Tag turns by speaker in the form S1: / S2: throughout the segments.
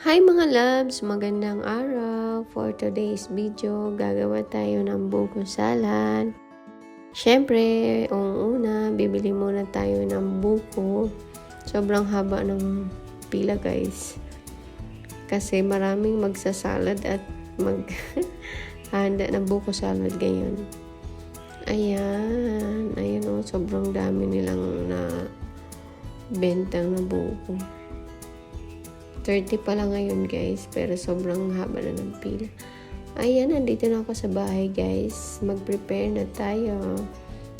S1: Hi mga loves! Magandang araw! For today's video, gagawa tayo ng buko salad. Siyempre, una, bibili muna tayo ng buko. Sobrang haba ng pila guys. Kasi maraming magsasalad at mag handa ng buko salad ngayon. Ayan. Ayan o, sobrang dami nilang na bentang na buko. 30 pa lang ngayon guys, pero sobrang haba na ng pila. Ayan, nandito na ako sa bahay guys. Mag-prepare na tayo.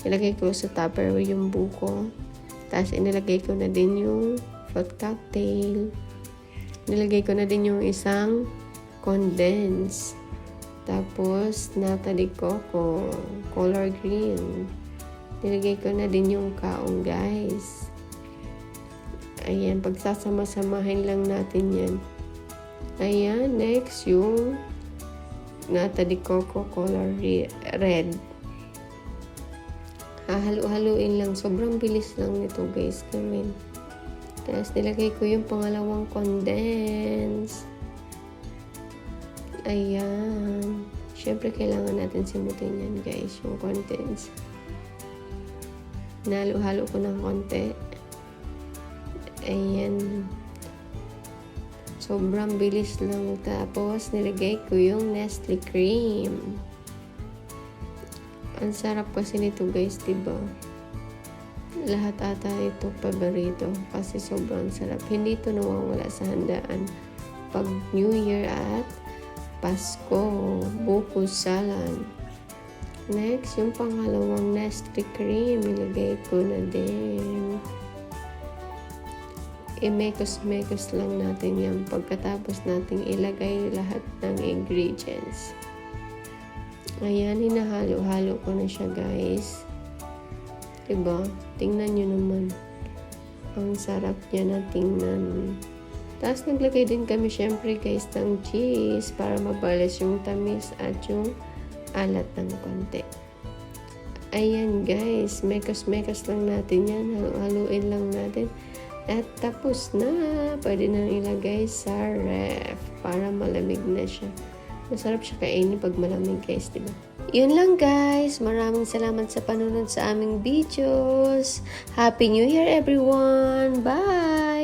S1: Ilagay ko sa tupperware yung buko. Tapos inilagay ko na din yung fruit cocktail. Nilagay ko na din yung isang condense. Tapos, nata de coco, color green. Nilagay ko na din yung kaong guys. Ayan, pagsasama-samahin lang natin yan. Ayan, next yung nata de coco color re- red. Hahalo-haluin lang. Sobrang bilis lang nito guys gawin. Tapos nilagay ko yung pangalawang condense. Ayan. Siyempre, kailangan natin simutin yan guys, yung condense. Nalo-halo ko ng konti. Ayan. Sobrang bilis lang. Tapos, nilagay ko yung Nestle cream. Ang sarap kasi nito guys, diba? Lahat ata ito paborito kasi sobrang sarap. Hindi ito nawawala sa handaan. Pag New Year at Pasko, buko salad. Next, yung pangalawang Nestle cream, ilagay ko na din i-mekos-mekos lang natin yan pagkatapos nating ilagay lahat ng ingredients. Ayan, hinahalo-halo ko na siya guys. Diba? Tingnan nyo naman. Ang sarap niya na tingnan. Tapos naglagay din kami syempre guys ng cheese para mabalas yung tamis at yung alat ng konti. Ayan guys, mekos-mekos lang natin yan. Haluin lang natin. At tapos na. Pwede nang ilagay sa ref para malamig na siya. Masarap siya kainin pag malamig guys, di ba? Yun lang guys. Maraming salamat sa panunod sa aming videos. Happy New Year everyone! Bye!